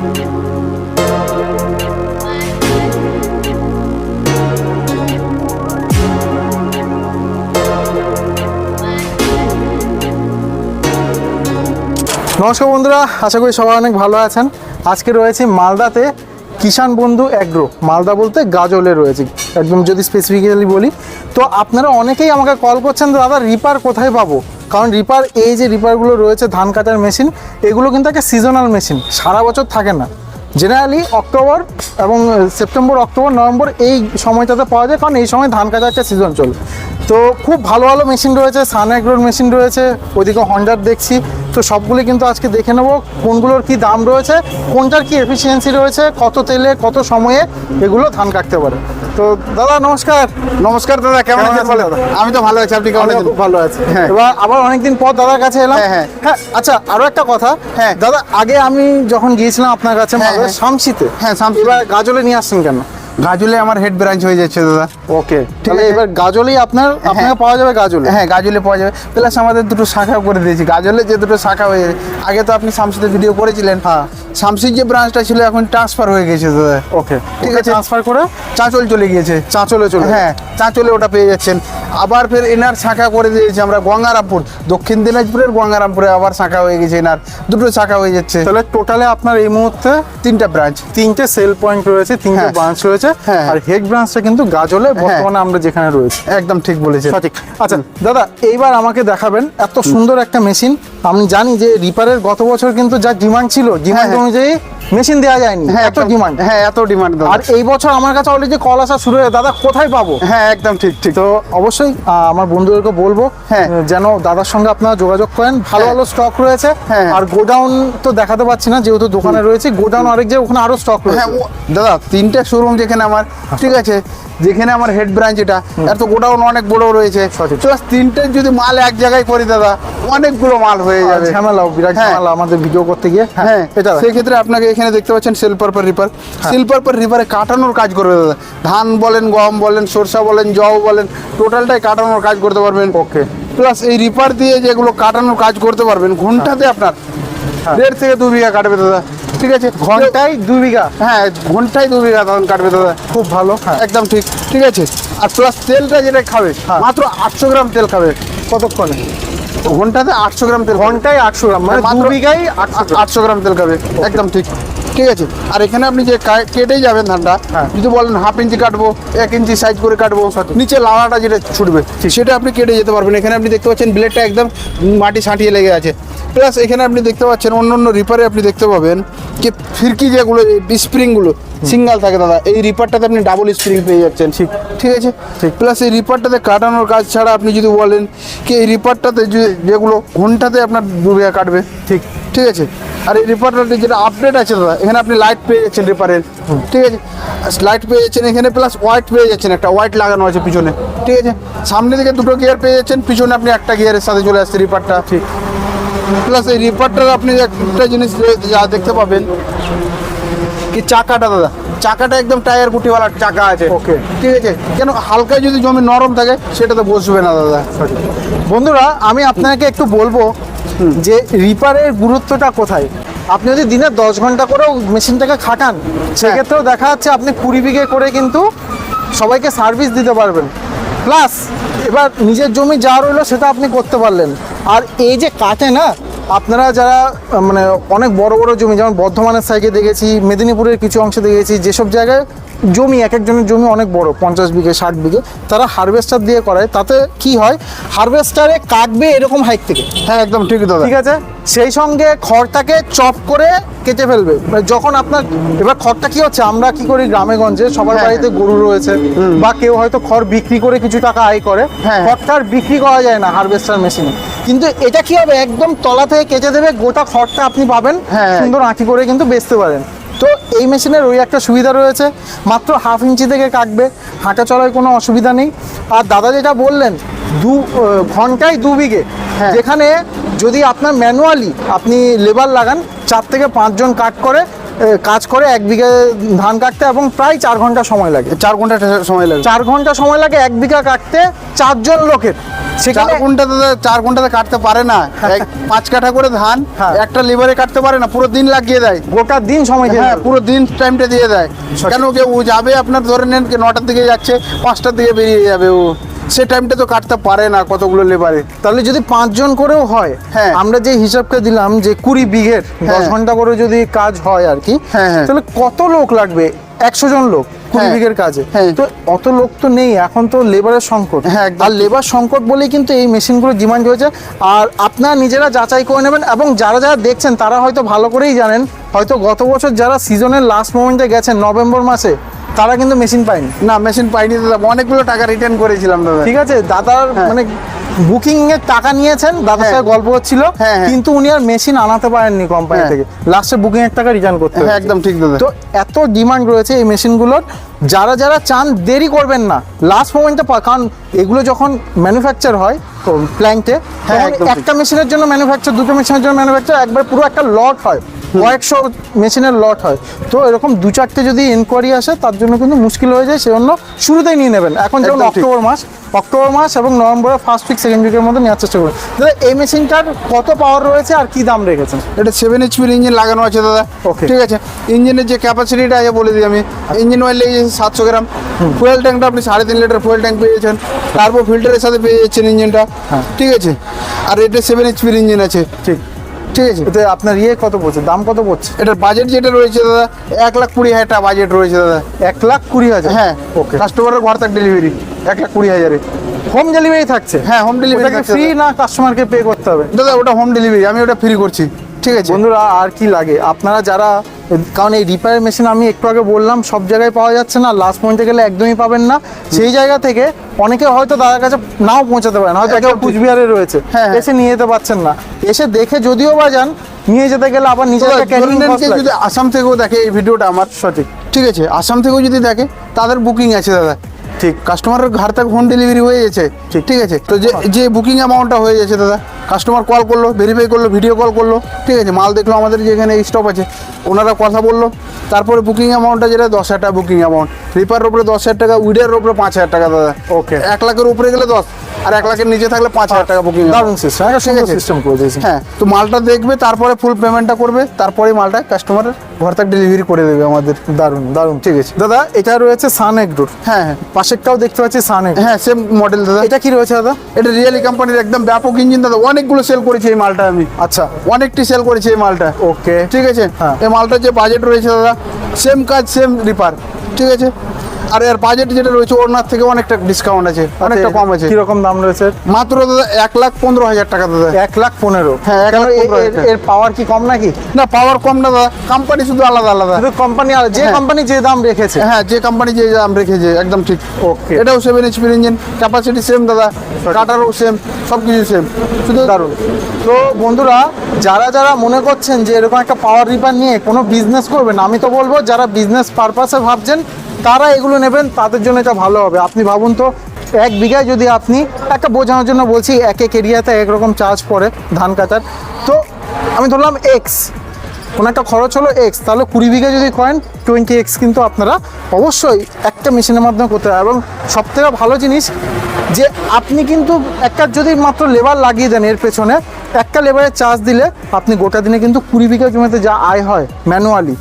নমস্কার বন্ধুরা, আশা করি সবাই অনেক ভালো আছেন। আজকে রয়েছে মালদাতে কিষাণ বন্ধু অ্যাগ্রো মালদা বলতে গাজলে রয়েছে, একদম যদি স্পেসিফিক্যালি বলি। তো আপনারা অনেকেই আমাকে কল করছেন, দাদা, রিপার কোথায় পাবো? কারণ রিপার, এই যে রিপারগুলো রয়েছে ধান কাটার মেশিন, এগুলো কিন্তু একটা সিজনাল মেশিন সারা বছর থাকে না। জেনারেলি অক্টোবর এবং সেপ্টেম্বর অক্টোবর নভেম্বর এই সময়টাতে পাওয়া যায়, কারণ এই সময় ধান কাটার একটা সিজন চলে। তো খুব ভালো ভালো মেশিন রয়েছে সান অ্যাগ্রোর মেশিন রয়েছে ওইদিকে হন্ডার দেখছি। তো সবগুলি কিন্তু আজকে দেখে নেব, কোনগুলোর কি দাম রয়েছে, কোনটার কি এফিসিয়েন্সি রয়েছে, কত তেলে, কত সময়ে এগুলো ধান কাটতে পারে। তো দাদা নমস্কার নমস্কার দাদা কেমন আছেন বলে? আমি তো ভালো আছি আপনি কেমন আছেন খুব ভালো আছি হ্যাঁ। এবার আবার অনেকদিন পর দাদার কাছে এলাম হ্যাঁ, হ্যাঁ। হ্যাঁ আচ্ছা আরও একটা কথা হ্যাঁ। দাদা আগে আমি যখন গিয়েছিলাম আপনার কাছে হ্যাঁ। শামসিতে হ্যাঁ, শামসি গাজলে নিয়ে আসছেন কেন গাজলে আমার হেড ব্রাঞ্চ হয়ে যাচ্ছে দাদা। ওকে তাহলে এবার গাজলেই আপনার আপনাকে পাওয়া যাবে গাজলে? হ্যাঁ গাজলে পাওয়া যাবে। প্লাস আমাদের দুটো শাখা করে দিয়েছি। গাজলে যে দুটো শাখা হয়ে যাবে আগে তো আপনি শামসিতে ভিডিও করেছিলেন। হ্যাঁ। শামসির যে ব্রাঞ্চটা ছিল এখন ট্রান্সফার হয়ে গেছে দাদা। ওকে ঠিক আছে। ট্রান্সফার করে চাঁচল চলে গিয়েছে। চাঁচলে চলে হ্যাঁ চাঁচলে ওটা পেয়ে যাচ্ছেন। আবার ফের এনার শাখা করে দিয়েছি আমরা গঙ্গারামপুর। দক্ষিণ দিনাজপুরের গঙ্গারামপুরে আবার শাখা হয়ে গেছে এনার। দুটো শাখা হয়ে যাচ্ছে। তাহলে টোটালে আপনার এই মুহূর্তে তিনটা ব্রাঞ্চ তিনটে সেল পয়েন্ট রয়েছে তিনটে হ্যাঁ। ব্রাঞ্চ রয়েছে। হ্যাঁ। আর হেড ব্রাঞ্চটা কিন্তু গাজলে বর্তমানে আমরা যেখানে রয়েছে। একদম ঠিক বলেছেন। সঠিক। আচ্ছা দাদা এইবার আমাকে দেখাবেন এত সুন্দর একটা মেশিন আমি জানি যে রিপারের গত বছর কিন্তু যা ডিমান্ড ছিল ডিমান্ড হ্যাঁ। অনুযায়ী মেশিন দেওয়া যায়নি। হ্যাঁ এত ডিমান্ড হ্যাঁ এত ডিমান্ড আর এই বছর আমার কাছে অলরেডি কল আসা শুরু হয়ে দাদা কোথায় পাবো? হ্যাঁ একদম ঠিক ঠিক। তো অবশ্যই আমার বন্ধুদেরকে বলব হ্যাঁ। যেন দাদার সঙ্গে আপনারা যোগাযোগ করেন। ভালো হ্যাঁ। ভালো স্টক রয়েছে। হ্যাঁ। আর গোডাউন তো দেখাতে পাচ্ছি না যেহেতু দোকানে রয়েছে গোডাউন আরেক যে ওখানে আরও স্টক রয়েছে। হ্যাঁ দাদা তিনটে শোরুম যেখানে আমার ঠিক আছে। যেখানে আমার হেড ব্রাঞ্চ এটা এর তো গোডাউন অনেক বড় রয়েছে। প্লাস তিনটে যদি মাল এক জায়গায় করি দাদা অনেকগুলো মাল হয়ে যাবে। ঝামেলাও বিরাট হ্যাঁ। ঝামেলা আমাদের ভিডিও করতে গিয়ে। হ্যাঁ এটা দেখ। সেক্ষেত্রে আপনাকে এখানে দেখতে পাচ্ছেন সেল পারপার রিপার হ্যাঁ। সেল পারপার রিপারে কাটানোর কাজ করবে দাদা। ধান বলেন গম বলেন সরষা বলেন জব বলেন টোটালটাই কাটানোর কাজ করতে পারবেন। ওকে প্লাস এই রিপার দিয়ে যেগুলো কাটানোর কাজ করতে পারবেন ঘন্টাতে আপনার দেড় থেকে দু বিঘা কাটবে দাদা। ঠিক আছে? ঘন্টায় দুই বিঘা? হ্যাঁ ঘন্টায় দু বিঘা ধান কাটবে দাদা। খুব ভালো হ্যাঁ। একদম ঠিক। ঠিক আছে? আর প্লাস তেলটা যেটা খাবে হ্যাঁ। মাত্র আটশো গ্রাম তেল খাবে। কতক্ষণে? ঘন্টাতে আটশো গ্রাম তেল ঘন্টায় আটশো গ্রাম মানে দু বিঘাই আটশো গ্রাম। তেল খাবে। একদম ঠিক। ঠিক আছে? আর এখানে আপনি যে কেটেই যাবেন ধানটা হ্যাঁ। যদি বলেন হাফ ইঞ্চি কাটবো এক ইঞ্চি সাইজ করে কাটবো নিচে লাড়াটা যেটা ছুটবে সেটা আপনি কেটে যেতে পারবেন। এখানে আপনি দেখতে পাচ্ছেন ব্লেডটা একদম মাটি ছাঁটিয়ে লেগে আছে। প্লাস এখানে আপনি দেখতে পাচ্ছেন অন্য অন্য রিপারে আপনি দেখতে পাবেন যে ফিরকি যেগুলো স্প্রিংগুলো সিঙ্গাল থাকে দাদা। এই রিপারটাতে আপনি ডাবল স্প্রিং পেয়ে যাচ্ছেন ঠিক ঠিক আছে? ঠিক। প্লাস এই রিপারটাতে কাটানোর কাজ ছাড়া আপনি যদি বলেন কি এই রিপারটাতে যে- যেগুলো ঘন্টাতে আপনার বিঘা কাটবে ঠিক। ঠিক আছে? আর এই রিপারটাতে যেটা আপডেট আছে দাদা এখানে আপনি লাইট পেয়ে যাচ্ছেন রিপারের ঠিক আছে? লাইট পেয়ে যাচ্ছেন এখানে প্লাস হোয়াইট পেয়ে যাচ্ছেন একটা হোয়াইট লাগানো আছে পিছনে ঠিক আছে? সামনে দিকে দুটো গিয়ার পেয়ে যাচ্ছেন পিছনে আপনি একটা গিয়ারের সাথে চলে আসছে রিপারটা ঠিক। প্লাস এই রিপারটার আপনি একটা জিনিস যা দেখতে পাবেন কি চাকাটা দাদা? চাকাটা একদম টায়ার গুটিওয়ালা চাকা আছে। ওকে ঠিক আছে? কেন হালকা যদি জমি নরম থাকে সেটা তো বসবে না দাদা। বন্ধুরা আমি আপনাকে একটু বলব যে রিপারের গুরুত্বটা কোথায়? আপনি যদি দিনে দশ ঘণ্টা করেও মেশিনটাকে খাটান সেক্ষেত্রেও দেখা যাচ্ছে আপনি কুড়ি বিঘে করে কিন্তু সবাইকে সার্ভিস দিতে পারবেন। প্লাস এবার নিজের জমি যা রইল সেটা আপনি করতে পারলেন। আর এই যে কাটে না আপনারা যারা মানে অনেক বড় বড় জমি যেমন বর্ধমানের সাইডে দেখেছি মেদিনীপুরের কিছু অংশে দেখেছি যেসব জায়গায় জমি এক একজনের জমি অনেক বড় পঞ্চাশ বিঘে ষাট বিঘে তারা হারভেস্টার দিয়ে করায়। তাতে কি হয় হারভেস্টারে কাটবে এরকম হাইট থেকে। হ্যাঁ একদম ঠিক দাদা। ঠিক আছে? সেই সঙ্গে খড়টাকে চপ করে কেটে ফেলবে। মানে যখন আপনার এবার খড়টা কি হচ্ছে? আমরা কি করি গ্রামে গঞ্জে সবার হ্যাঁ, বাড়িতে গরু রয়েছে বা কেউ হয়তো খড় বিক্রি করে কিছু টাকা আয় করে হ্যাঁ। খড়টা আর বিক্রি করা যায় না হারভেস্টার মেশিনে। কিন্তু এটা কি হবে? একদম তলা থেকে কেটে দেবে গোটা খড়টা আপনি পাবেন হ্যাঁ। সুন্দর আঁকি করে কিন্তু বেচতে পারেন। তো এই মেশিনের ওই একটা সুবিধা রয়েছে মাত্র হাফ ইঞ্চি থেকে কাটবে হাঁটা চলায় কোনো অসুবিধা নেই। আর দাদা যেটা বললেন দু ঘন্টায় দু বিঘে। হ্যাঁ। যেখানে যদি আপনার ম্যানুয়ালি আপনি লেবার লাগান চার থেকে পাঁচজন কাট করে কাজ করে এক বিঘা ধান কাটতে এবং প্রায় চার ঘণ্টা সময় লাগে। চার ঘণ্টা সময় লাগে? চার ঘণ্টা সময় লাগে এক বিঘা কাটতে চারজন লোকের। চার ঘন্টাতে চার ঘন্টাতে কাটতে পারে না। পাঁচ কাঠা করে ধান হ্যাঁ। একটা লিভারে কাটতে পারে না পুরো দিন লাগিয়ে দেয়। গোটা দিন সময় দিয়ে হ্যাঁ পুরো দিন টাইমটা দিয়ে দেয়। কেন কেউ যাবে আপনার ধরে নেন নটার দিকে যাচ্ছে পাঁচটার দিকে বেরিয়ে যাবে ও। সে টাইমটা তো কাটতে পারে না কতগুলো লেবারে তাহলে যদি পাঁচজন করেও হয় হ্যাঁ। আমরা যে হিসাবটা দিলাম যে কুড়ি বিঘের দশ হ্যাঁ। ঘণ্টা করে যদি কাজ হয় আর কি হ্যাঁ, হ্যাঁ। তাহলে কত লোক লাগবে একশো জন লোক কুড়ি। বিঘের কাজে। তো অত লোক তো নেই এখন তো লেবারের সংকট হ্যাঁ, আর লেবার সংকট বলেই কিন্তু এই মেশিনগুলো ডিমান্ড হয়েছে আর আপনারা নিজেরা যাচাই করে নেবেন এবং যারা যারা দেখছেন তারা হয়তো ভালো করেই জানেন হয়তো গত বছর যারা সিজনের লাস্ট মোমেন্টে গেছেন নভেম্বর মাসে তারা কিন্তু মেশিন পায়নি না মেশিন পাইনি দাদা অনেকগুলো টাকা রিটার্ন করেছিলাম দাদা ঠিক আছে দাদার হ্যাঁ। মানে বুকিং এর টাকা নিয়েছেন দাদার হ্যাঁ। সাথে গল্প হচ্ছিল হ্যাঁ। কিন্তু উনি আর মেশিন আনাতে পারেননি কোম্পানি। থেকে লাস্টে বুকিং এর টাকা রিটার্ন করতে। একদম ঠিক দাদা তো এত ডিমান্ড রয়েছে এই মেশিনগুলোর যারা যারা চান দেরি করবেন না লাস্ট মোমেন্টে কারণ এগুলো যখন ম্যানুফ্যাকচার হয় তো প্ল্যান্টে হ্যাঁ, একটা মেশিনের জন্য ম্যানুফ্যাকচার দুটো মেশিনের জন্য ম্যানুফ্যাকচার একবার পুরো একটা লট হয় কয়েকশো মেশিনের লট হয়। তো এরকম দু চারটে যদি ইনকোয়ারি আসে তার জন্য কিন্তু মুশকিল হয়ে যায় সেজন্য শুরুতেই নিয়ে নেবেন। এখন যেমন অক্টোবর মাস অক্টোবর মাস এবং নভেম্বরের ফার্স্ট উইক সেকেন্ড উইকের মধ্যে নেওয়ার চেষ্টা করবেন দাদা এই মেশিনটার কত পাওয়ার রয়েছে আর কি দাম রেখেছেন? এটা সেভেন এইচপির ইঞ্জিন লাগানো আছে দাদা। ওকে ঠিক আছে। ইঞ্জিনের যে ক্যাপাসিটিটা আছে বলে দিই আমি। ইঞ্জিন অয়েল লেগেছে সাতশো গ্রাম। ফুয়েল ট্যাঙ্কটা আপনি সাড়ে তিন লিটার ফুয়েল ট্যাঙ্ক পেয়ে যাচ্ছেন। তারপর ফিল্টারের সাথে পেয়ে যাচ্ছেন ইঞ্জিনটা হ্যাঁ। ঠিক আছে। আর এটা সেভেন এইচপির ইঞ্জিন আছে। ঠিক। ঠিক আছে। এতে আপনার ইয়ে কত পড়ছে? দাম কত পড়ছে? এটার বাজেট যেটা রয়েছে দাদা এক লাখ কুড়ি হাজার টাকা বাজেট রয়েছে দাদা। এক লাখ কুড়ি হাজার? হ্যাঁ। ওকে কাস্টমারের ঘর থাক ডেলিভারি এক লাখ কুড়ি হাজারে। হোম ডেলিভারি থাকছে? হ্যাঁ হোম ডেলিভারি ফ্রি না কাস্টমারকে পে করতে হবে? দাদা ওটা হোম ডেলিভারি আমি ওটা ফ্রি করছি। ঠিক আছে। বন্ধুরা আর কি লাগে? আপনারা যারা কারণ এই রিপেয়ার মেশিন আমি একটু আগে বললাম সব জায়গায় পাওয়া যাচ্ছে না লাস্ট পয়েন্টে গেলে একদমই পাবেন না। সেই জায়গা থেকে অনেকে হয়তো দাদার কাছে নাও পৌঁছাতে পারেন হয়তো কেউ কুচবিহারে রয়েছে। হ্যাঁ, হ্যাঁ। এসে নিয়ে যেতে পারছেন না। এসে দেখে যদিও বা যান নিয়ে যেতে গেলে আবার নিজের। যদি আসাম থেকেও দেখে এই ভিডিওটা আমার সঠিক। ঠিক আছে আসাম থেকেও যদি দেখে তাদের বুকিং আছে দাদা। ঠিক। কাস্টমারের ঘর থেকে হোম ডেলিভারি হয়ে গেছে। ঠিক। ঠিক আছে? তো যে যে বুকিং অ্যামাউন্টটা হয়ে গেছে দাদা কাস্টমার কল করল ভেরিফাই করল ভিডিও কল করল ঠিক আছে? মাল দেখল আমাদের যেখানে স্টপ আছে। ওনারা কথা বলল তারপরে বুকিং অ্যামাউন্টটা যেটা দশ হাজার টাকা বুকিং অ্যামাউন্ট রিপারের উপরে দশ হাজার টাকা উইডের উপরে পাঁচ হাজার টাকা দাদা। ওকে এক লাখের উপরে গেলে দশ আর এক লাখের নিচে থাকলে পাঁচ হাজার টাকা বুকিং দারুণ সিস্টেম সুন্দর সিস্টেম করে দিয়েছে হ্যাঁ তো মালটা দেখবে তারপরে ফুল পেমেন্টটা করবে তারপরে মালটা কাস্টমারের ঘর থেকে ডেলিভারি করে দেবে আমাদের। দারুণ দারুণ ঠিক আছে। দাদা এটা রয়েছে সান এগ্রোর হ্যাঁ হ্যাঁ। পাশেরটাও দেখতে পাচ্ছি সান হ্যাঁ সেম মডেল দাদা। এটা কি রয়েছে দাদা? এটা রিয়েলি কোম্পানির একদম ব্যাপক ইঞ্জিন দাদা। অনেকগুলো সেল করেছি এই মালটা আমি। আচ্ছা। অনেকটি সেল করেছি এই মালটা ওকে ঠিক আছে? হ্যাঁ। এই মালটার যে বাজেট রয়েছে দাদা সেম কাজ সেম রিপার ঠিক আছে আর এর বাজেট যেটা রয়েছে ওনার থেকে অনেকটা ডিসকাউন্ট আছে অনেকটা কম আছে। কীরকম দাম রয়েছে? মাত্র দাদা এক লাখ পনেরো হাজার টাকা দাদা। এক লাখ পনেরো? হ্যাঁ, এক লাখ এর- পাওয়ার কি কম নাকি? না পাওয়ার কম না দাদা কোম্পানি শুধু আলাদা আলাদা। কোম্পানি যে হ্যাঁ। কোম্পানি যে দাম রেখেছে। হ্যাঁ যে কোম্পানি যে দাম রেখেছে একদম ঠিক। Okay. এটাও সেভেন এইচপির ইঞ্জিন ক্যাপাসিটি সেম দাদা কাটারও সেম সব কিছু সেম শুধু দারুণ। তো বন্ধুরা যারা যারা মনে করছেন যে এরকম একটা পাওয়ার রিপার নিয়ে কোনো বিজনেস করবেন আমি তো বলব যারা বিজনেস পারপাসে ভাবছেন তারা এগুলো নেবেন, তাদের জন্য এটা ভালো হবে। আপনি ভাবুন তো, এক বিঘায় যদি আপনি একটা বোঝানোর জন্য বলছি, এক এক এরিয়াতে একরকম চার্জ পড়ে ধান কাটার। তো আমি ধরলাম এক্স কোনো একটা খরচ হলো এক্স তাহলে কুড়ি বিঘা যদি করেন টোয়েন্টি এক্স কিন্তু আপনারা অবশ্যই একটা মেশিনের মাধ্যমে করতে হবে এবং সবথেকে ভালো জিনিস যে আপনি কিন্তু একটা যদি মাত্র লেবার লাগিয়ে দেন এর পেছনে, একটা লেবারের চার্জ দিলে আপনি গোটা দিনে কিন্তু কুড়ি বিঘা জমিতে যা আয় হয় ম্যানুয়ালি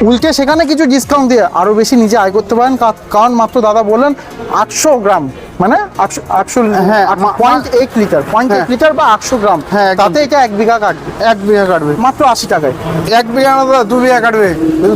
উল্টে সেখানে কিছু ডিসকাউন্ট দিয়ে আরও বেশি নিজে আয় করতে পারেন কারণ মাত্র দাদা বললেন আটশো গ্রাম মানে আটশো আটশো হ্যাঁ, point eight litre point eight হ্যাঁ। লিটার বা আটশো গ্রাম হ্যাঁ, তাতে এটা এক বিঘা কাটবে এক বিঘা কাটবে মাত্র আশি টাকায় এক বিঘা না দাদা দু বিঘা কাটবে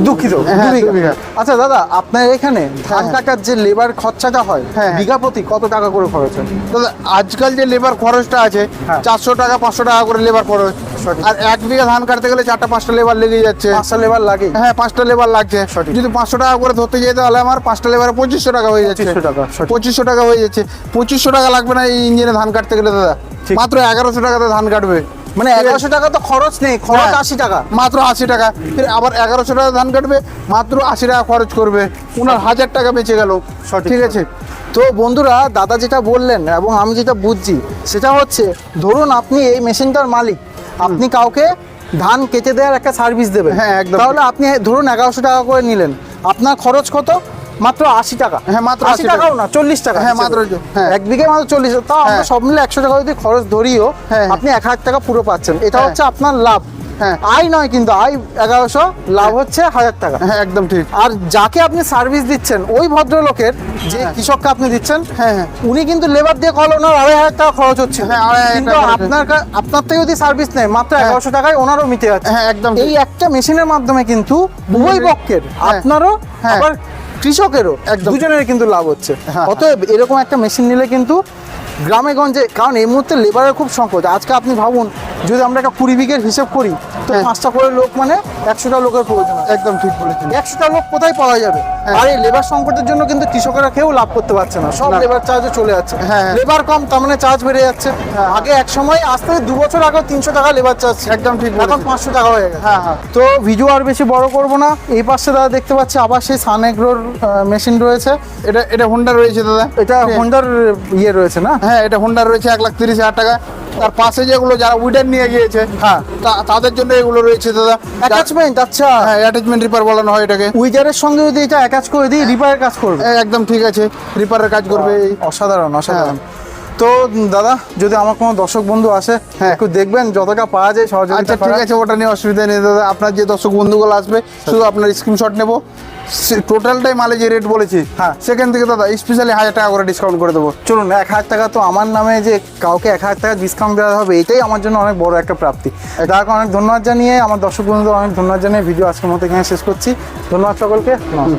দুঃখিত হ্যাঁ, বিঘা। আচ্ছা দাদা আপনার এখানে ধান হ্যাঁ। কাটার যে লেবার খরচাটা হয় হ্যাঁ। বিঘা প্রতি কত টাকা করে খরচ হয় দাদা আজকাল যে লেবার খরচটা আছে। চারশো টাকা পাঁচশো টাকা করে লেবার খরচ সঠিক। আর এক বিঘা ধান কাটতে গেলে চারটা পাঁচটা লেবার লেগে যাচ্ছে। পাঁচটা লেবার লাগে? হ্যাঁ পাঁচটা লেবার লাগছে। সঠিক। যদি পাঁচশো টাকা করে ধরতে যাই তাহলে আমার পাঁচটা লেবারে পঁচিশশো টাকা হয়ে যাচ্ছে। 2500 টাকা, পঁচিশশো টাকা হয়ে যাচ্ছে। পঁচিশশো টাকা লাগবে না এই ইঞ্জিনে ধান কাটতে গেলে দাদা? মাত্র এগারোশো টাকাতে ধান কাটবে। মানে এগারোশো টাকা তো খরচ নেই খরচ হ্যাঁ। আশি টাকা। মাত্র আশি টাকা। আবার এগারোশো টাকা ধান কাটবে মাত্র আশি টাকা খরচ করবে। ওনার হাজার টাকা বেঁচে গেল। ঠিক আছে? তো বন্ধুরা দাদা যেটা বললেন এবং আমি যেটা বুঝছি সেটা হচ্ছে ধরুন আপনি এই মেশিনটার মালিক। আপনি কাউকে ধান কেটে দেওয়ার একটা সার্ভিস দেবেন হ্যাঁ, একদম। তাহলে আপনি ধরুন এগারোশো টাকা করে নিলেন আপনার খরচ কত মাত্র আশি টাকা হ্যাঁ, মাত্র আশি টাকাও না চল্লিশ টাকা হ্যাঁ, মাত্র, হ্যাঁ। এক বিঘে মাত্র চল্লিশ তাও আমরা হ্যাঁ। সব মিলে একশো টাকা যদি খরচ ধরিও হ্যাঁ। আপনি এক হাজার টাকা পুরো পাচ্ছেন এটা হ্যাঁ। হচ্ছে আপনার লাভ হ্যাঁ। আয় নয় কিন্তু আয় এগারোশো লাভ হচ্ছে হাজার টাকা হ্যাঁ একদম ঠিক আর যাকে আপনি সার্ভিস দিচ্ছেন ওই ভদ্রলোকের যে হ্যাঁ। কৃষককে আপনি দিচ্ছেন হ্যাঁ, হ্যাঁ। উনি কিন্তু লেবার দিয়ে কল ওনার আড়াই হাজার টাকা খরচ হচ্ছে হ্যাঁ, কিন্তু আপনার আপনার থেকে যদি সার্ভিস নেয় মাত্র হ্যাঁ। এগারোশো টাকায় ওনারও মিটে যাচ্ছে হ্যাঁ, একদম এই একটা মেশিনের মাধ্যমে কিন্তু উভয় পক্ষের হ্যাঁ। আপনারও হ্যাঁ। আবার কৃষকেরও একদম। দুজনের কিন্তু লাভ হচ্ছে হ্যাঁ। অতএব এরকম একটা মেশিন নিলে কিন্তু গ্রামে গঞ্জে কারণ এই মুহূর্তে লেবারের খুব সংকট আজকে আপনি ভাবুন যদি আমরা একটা কুড়ি বিঘের হিসেব করি তো হ্যাঁ। পাঁচটা করে লোক মানে একশোটা লোকের প্রয়োজন একদম ঠিক বলেছেন। একশোটা লোক কোথায় পাওয়া যাবে? হ্যাঁ। আর এই লেবার সংকটের জন্য কিন্তু কৃষকেরা কেউ লাভ করতে পারছে না। সব। লেবার চার্জে চলে যাচ্ছে। হ্যাঁ, হ্যাঁ। লেবার কম তার মানে চার্জ বেড়ে যাচ্ছে। আগে এক সময় আজ থেকে দু বছর আগে তিনশো টাকা লেবার চার্জ একদম ঠিক এখন পাঁচশো টাকা হয়ে গেছে। হ্যাঁ, হ্যাঁ। তো ভিডিও আর বেশি বড় করব না। এই পাশে দাদা দেখতে পাচ্ছি আবার সেই সানেগ্রোর মেশিন রয়েছে। এটা এটা হোন্ডা রয়েছে দাদা। এটা হোন্ডার ইয়ে রয়েছে না? হ্যাঁ এটা হোন্ডা রয়েছে এক লাখ তিরিশ হাজার টাকা তার পাশে যেগুলো যারা উইডার নিয়ে গিয়েছে হ্যাঁ। তাদের জন্য এগুলো রয়েছে দাদা। অ্যাটাচমেন্ট আচ্ছা। হ্যাঁ অ্যাটাচমেন্ট রিপার বলানো হয় এটাকে। উইজারের সঙ্গে যদি এটা অ্যাটাচ করে দিই রিপারের কাজ করবে। একদম ঠিক আছে। রিপারের কাজ করবে। এই অসাধারণ অসাধারণ। তো দাদা যদি আমার কোনো দর্শক বন্ধু আসে হ্যাঁ। একটু দেখবেন যতটা পাওয়া যায় সহযোগিতা আচ্ছা ঠিক আছে ওটা নিয়ে অসুবিধা নেই দাদা। আপনার যে দর্শক বন্ধুগুলো আসবে শুধু আপনার স্ক্রিনশট নেব। টোটালটাই মালে যে রেট বলেছি হ্যাঁ। সেখান থেকে দাদা স্পেশালি হাজার টাকা করে ডিসকাউন্ট করে দেবো। চলুন এক হাজার টাকা তো আমার নামে যে কাউকে এক হাজার টাকা ডিসকাউন্ট দেওয়া হবে এটাই আমার জন্য অনেক বড় একটা প্রাপ্তি। দাদাকে অনেক ধন্যবাদ জানিয়ে আমার দর্শক বন্ধুদের অনেক ধন্যবাদ জানিয়ে ভিডিও আজকের মতো এখানে শেষ করছি। ধন্যবাদ সকলকে নমস্কার।